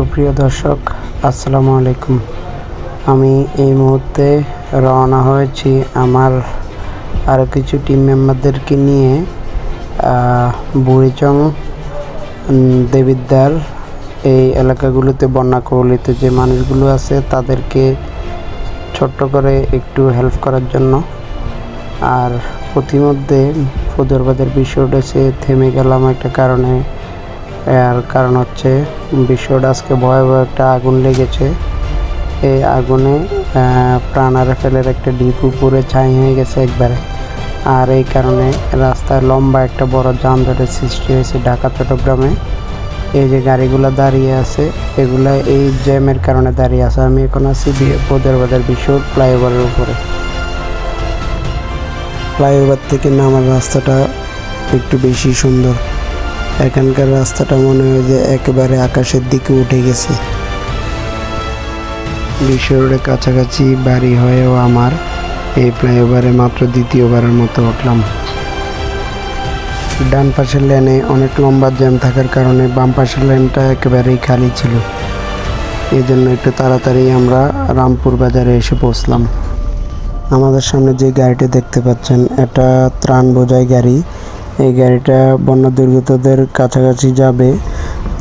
সুপ্রিয় দর্শক আসসালামু আলাইকুম। আমি এই মুহূর্তে রওনা হয়েছি আমার আরও কিছু টিম মেম্বারদেরকে নিয়ে বুড়িচং উম, দেবিদ্বার এই এলাকাগুলোতে বন্যা কবলিত যে মানুষগুলো আছে তাদেরকে ছোট্ট করে একটু হেল্প করার জন্য। আর প্রতিমধ্যে ফদরবাদের বিষয়টা সে থেমে গেলাম একটা কারণে আর কারণ হচ্ছে বিশ্বটা আজকে ভয়াবহ একটা আগুন লেগেছে। এই আগুনে আহ, প্রাণ আর ফেলের একটা ডিপ উপরে ছাই হয়ে গেছে একবারে। আর এই কারণে রাস্তায় লম্বা একটা বড় যানজটের সৃষ্টি হয়েছে ঢাকা চট্টগ্রামে। এই যে গাড়িগুলো দাঁড়িয়ে আছে এগুলা এই জ্যামের কারণে দাঁড়িয়ে আছে। আমি এখন আছি বোদের বাজার বিশ্ব ফ্লাইওভারের উপরে। ফ্লাইওভার থেকে নামার রাস্তাটা একটু বেশি সুন্দর। এখানকার রাস্তাটা মনে হয় যে একেবারে আকাশের দিকে উঠে গেছে। বিশ্ব রোডের কাছাকাছি বাড়ি হয়েও আমার এই ফ্লাইওভারে মাত্র দ্বিতীয়বারের মতো উঠলাম। ডান পাশের লেনে অনেক লম্বা জ্যাম থাকার কারণে বাম পাশের লেনটা একেবারেই খালি ছিল। এই জন্য একটু তাড়াতাড়ি আমরা রামপুর বাজারে এসে পৌঁছলাম। আমাদের সামনে যে গাড়িটি দেখতে পাচ্ছেন, এটা ত্রাণ বোঝাই গাড়ি। এই গাড়িটা বন্যা দুর্গতদের কাছাকাছি যাবে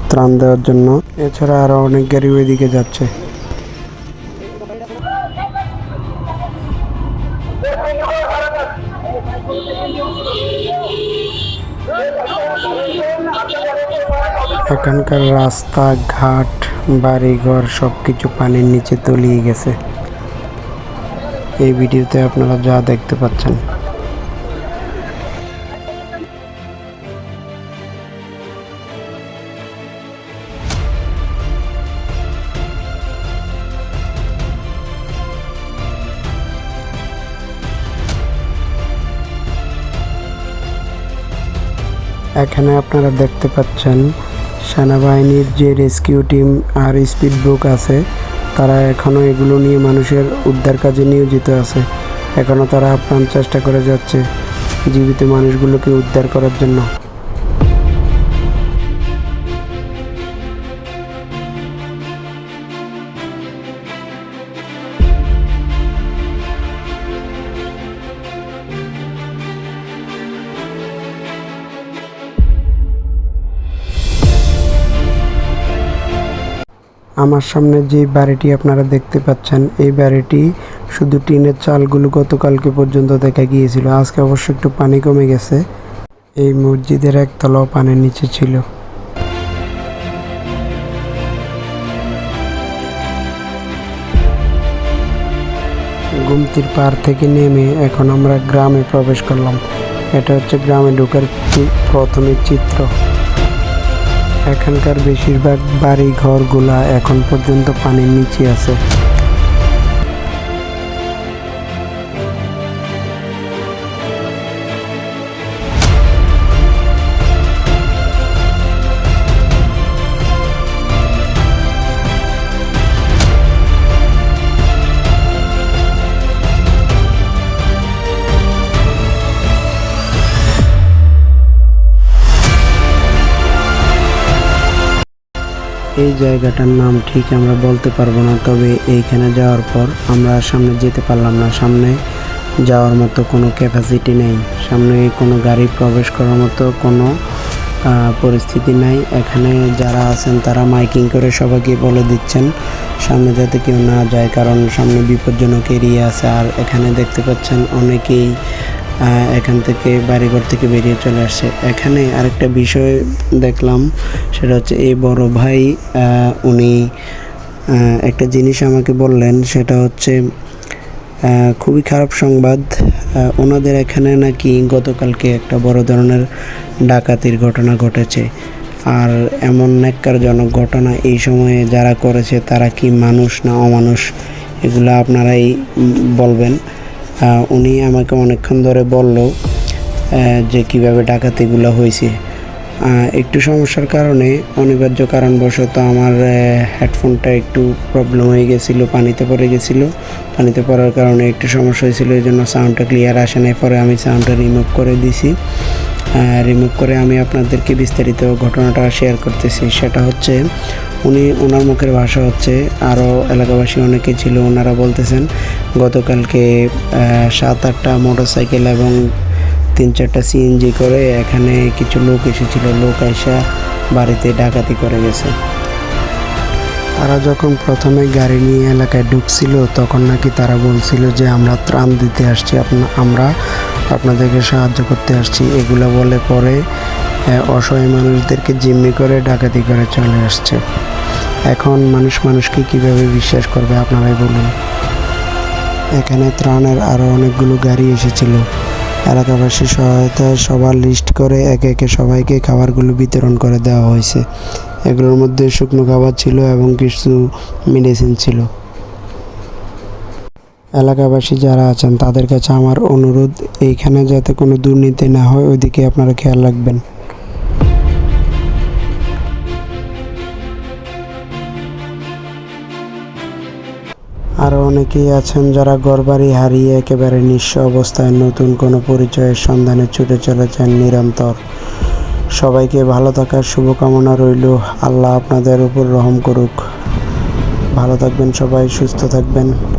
ত্রাণ দেওয়ার জন্য। এছাড়া আরও অনেক গাড়ি ওইদিকে যাচ্ছে। এখানকার রাস্তা, ঘাট, বাড়িঘর সব কিছু পানির নিচে তলিয়ে গেছে। এই ভিডিওতে আপনারা যা দেখতে পাচ্ছেন। এখানে আপনারা দেখতে পাচ্ছেন সেনাবাহিনীর যে রেস্কিউ টিম আর স্পিড বুক আছে, তারা এখনও এগুলো নিয়ে মানুষের উদ্ধার কাজে নিয়োজিত আছে। এখনও তারা আপ্রাণ চেষ্টা করে যাচ্ছে জীবিত মানুষগুলোকে উদ্ধার করার জন্য। আমার সামনে যে বাড়িটি আপনারা দেখতে পাচ্ছেন, এই বাড়িটি শুধু টিনের চালগুলো গতকালকে পর্যন্ত দেখা গিয়েছিল। আজকে অবশ্য একটু পানি কমে গেছে। এই মসজিদের একতলাও পানির নিচে ছিল। গুমতির পার থেকে নেমে এখন আমরা গ্রামে প্রবেশ করলাম। এটা হচ্ছে গ্রামে ঢোকার প্রথমের চিত্র। এখানকার বেশিরভাগ বাড়ি ঘরগুলা এখন পর্যন্ত পানির নিচে আছে। এই জায়গাটার নাম ঠিক আমরা বলতে পারব না, তবে এইখানে যাওয়ার পর আমরা সামনে যেতে পারলাম না। সামনে যাওয়ার মতো কোনো ক্যাপাসিটি নেই। সামনে কোনো গাড়ি প্রবেশ করার মতো কোনো পরিস্থিতি নাই। এখানে যারা আছেন তারা মাইকিং করে সবাইকে বলে দিচ্ছেন, সামনে যাতে কেউ না যায়, কারণ সামনে বিপজ্জনক এরিয়া আছে। আর এখানে দেখতে পাচ্ছেন অনেকেই এখান থেকে বাড়িঘর থেকে বেরিয়ে চলে আসছে এখানে আরেকটা বিষয় দেখলাম, সেটা হচ্ছে এই বড় ভাই উনি একটা জিনিস আমাকে বললেন, সেটা হচ্ছে খুবই খারাপ সংবাদ। ওনাদের এখানে নাকি গতকালকে একটা বড় ধরনের ডাকাতির ঘটনা ঘটেছে। আর এমন ন্যাক্কারজনক ঘটনা এই সময়ে যারা করেছে, তারা কি মানুষ না অমানুষ? এগুলো আপনারাই বলবেন। উনি আমাকে অনেকক্ষণ ধরে বলল যে কীভাবে ডাকাতিগুলো হয়েছে। একটু সমস্যার কারণে অনিবার্য কারণবশত আমার হেডফোনটা একটু প্রবলেম হয়ে গেছিল, পানিতে পড়ে গেছিল। পানিতে পড়ার কারণে একটু সমস্যা হয়েছিল এই জন্য সাউন্ডটা ক্লিয়ার আসে নাই, পরে আমি সাউন্ডটা রিমুভ করে দিছি। রিমুভ করে আমি আপনাদেরকে বিস্তারিত ঘটনাটা শেয়ার করতেছি। সেটা হচ্ছে, উনি ওনার মুখের ভাষা হচ্ছে আরও এলাকাবাসী অনেকে ছিল, ওনারা বলতেছেন, গতকালকে সাত, আটটা মোটরসাইকেল এবং তিন, চারটা সিএনজি করে এখানে কিছু লোক এসেছিল। লোক এসে বাড়িতে ডাকাতি করে গেছে। তারা যখন প্রথমে গাড়ি নিয়ে এলাকায় ঢুকছিল, তখন নাকি তারা বলছিল যে, আমরা ত্রাণ দিতে আসছি আমরা আপনাদেরকে সাহায্য করতে আসছি। এগুলো বলে পরে অসহায় মানুষদেরকে জিম্মি করে ডাকাতি করে চলে আসছে। এখন মানুষ মানুষকে কীভাবে বিশ্বাস করবে আপনারাই বলুন। এখানে ত্রাণের আরও অনেকগুলো গাড়ি এসেছিল। এলাকাবাসী সহায়তায় সবার লিস্ট করে একে একে সবাইকে খাবারগুলো বিতরণ করে দেওয়া হয়েছে। এগুলোর মধ্যে শুকনো খাবার ছিল এবং কিছু মেডিসিন ছিল। এলাকাবাসী যারা আছেন, তাদের কাছে আমার অনুরোধ, এইখানে যাতে কোনো দুর্নীতি না হয়, ওইদিকে আপনারা খেয়াল রাখবেন। আরও অনেকেই আছেন যারা ঘরবাড়ি হারিয়ে একেবারে নিঃস্ব অবস্থায় নতুন কোনো পরিচয়ের সন্ধানে ছুটে চলেছেন নিরন্তর। সবাইকে ভালো থাকার শুভকামনা রইল। আল্লাহ আপনাদের উপর রহম করুক। ভালো থাকবেন সবাই, সুস্থ থাকবেন।